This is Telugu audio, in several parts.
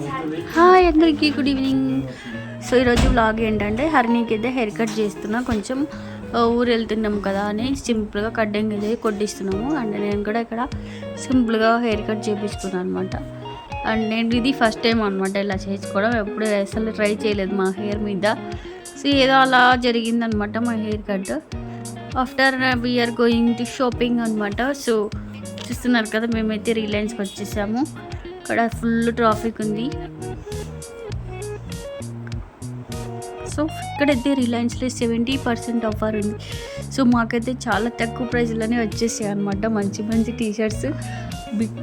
హాయ్ అందరికీ గుడ్ ఈవినింగ్ సో ఈరోజు బ్లాగ్ ఏంటంటే హరిణికి అయితే హెయిర్ కట్ చేస్తున్నా. కొంచెం ఊరు వెళ్తున్నాం కదా అని సింపుల్గా కడ్డింగ్ అయితే కొట్టిస్తున్నాము. అండ్ నేను కూడా ఇక్కడ సింపుల్గా హెయిర్ కట్ చేయించుకున్నాను అనమాట అండ్ నేను ఇది ఫస్ట్ టైం అనమాట ఇలా చేసుకోవడం ఎప్పుడు అసలు ట్రై చేయలేదు మా హెయిర్ మీద. సో ఏదో అలా జరిగిందనమాట మా hair cut after we are going to shopping అనమాట సో చూస్తున్నారు కదా మేమైతే రిలయన్స్కి వచ్చేసాము. ఇక్కడ ఫుల్ ట్రాఫిక్ ఉంది. సో ఇక్కడైతే రిలయన్స్లో సెవెంటీ పర్సెంట్ ఆఫర్ ఉంది. సో మాకైతే చాలా తక్కువ ప్రైస్లోనే వచ్చేసాయి అనమాట మంచి మంచి టీషర్ట్స్ బిగ్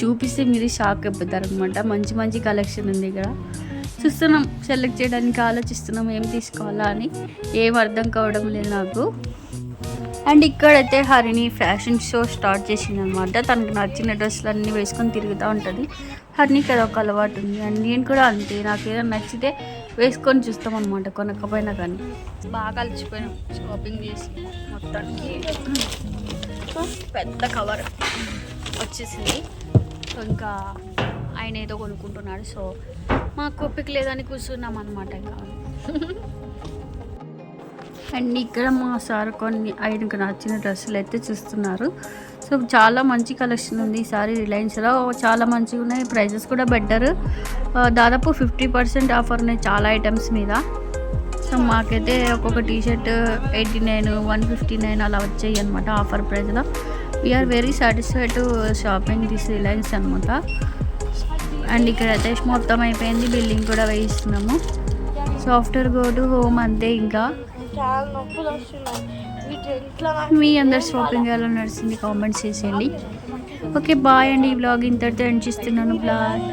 చూపిస్తే మీరు షాక్ అయిపోతారు అనమాట మంచి మంచి కలెక్షన్ ఉంది ఇక్కడ. చూస్తున్నాం సెలెక్ట్ చేయడానికి ఆలోచిస్తున్నాం ఏం తీసుకోవాలా అని. ఏం అర్థం కావడం లేదు నాకు. అండ్ ఇక్కడైతే హరిణి ఫ్యాషన్ షో స్టార్ట్ చేసింది అనమాట తనకు నచ్చిన డ్రెస్సులు అన్నీ వేసుకొని తిరుగుతూ ఉంటుంది. హరిణికి అది ఒక అలవాటు ఉంది. అండ్ నేను కూడా అంతే. నాకు ఏదైనా నచ్చితే వేసుకొని చూస్తాం అనమాట కొనకపోయినా కానీ. బాగా అలసిపోయినాం షాపింగ్ చేసి మొత్తానికి. పెద్ద కవర్ వచ్చేసింది. సో ఇంకా ఆయన ఏదో కొనుక్కుంటున్నాడు. సో మాకు ఓపిక లేదని కూర్చున్నాం అనమాట ఇంకా. అండ్ ఇక్కడ మా సార్ కొన్ని ఆయనకు నచ్చిన డ్రెస్సులు అయితే చూస్తున్నారు. సో చాలా మంచి కలెక్షన్ ఉంది ఈసారి రిలయన్స్లో. చాలా మంచిగా ఉన్నాయి. ప్రైజెస్ కూడా బెటర్. దాదాపు ఫిఫ్టీ పర్సెంట్ ఆఫర్ ఉన్నాయి చాలా ఐటమ్స్ మీద. సో మాకైతే ఒక్కొక్క T shirt eighty nine one fifty nine అలా వచ్చాయి అనమాట ఆఫర్ ప్రైస్లో we are very satisfied to shopping this Reliance అనమాట అండ్ ఇక్కడ అయితే మొత్తం అయిపోయింది. బిల్లింగ్ కూడా వేయిస్తున్నాము. So after go to home అంతే ఇంకా. చాలా నొప్పులు వస్తున్నాయి మీ అందరు షాపింగ్ ఎలా నడిచింది కామెంట్స్ చేసేయండి. ఓకే బాయ్ అండి ఈ బ్లాగ్ ఇంతటితో ఎండ్ చేస్తున్నాను. బ్లాగ్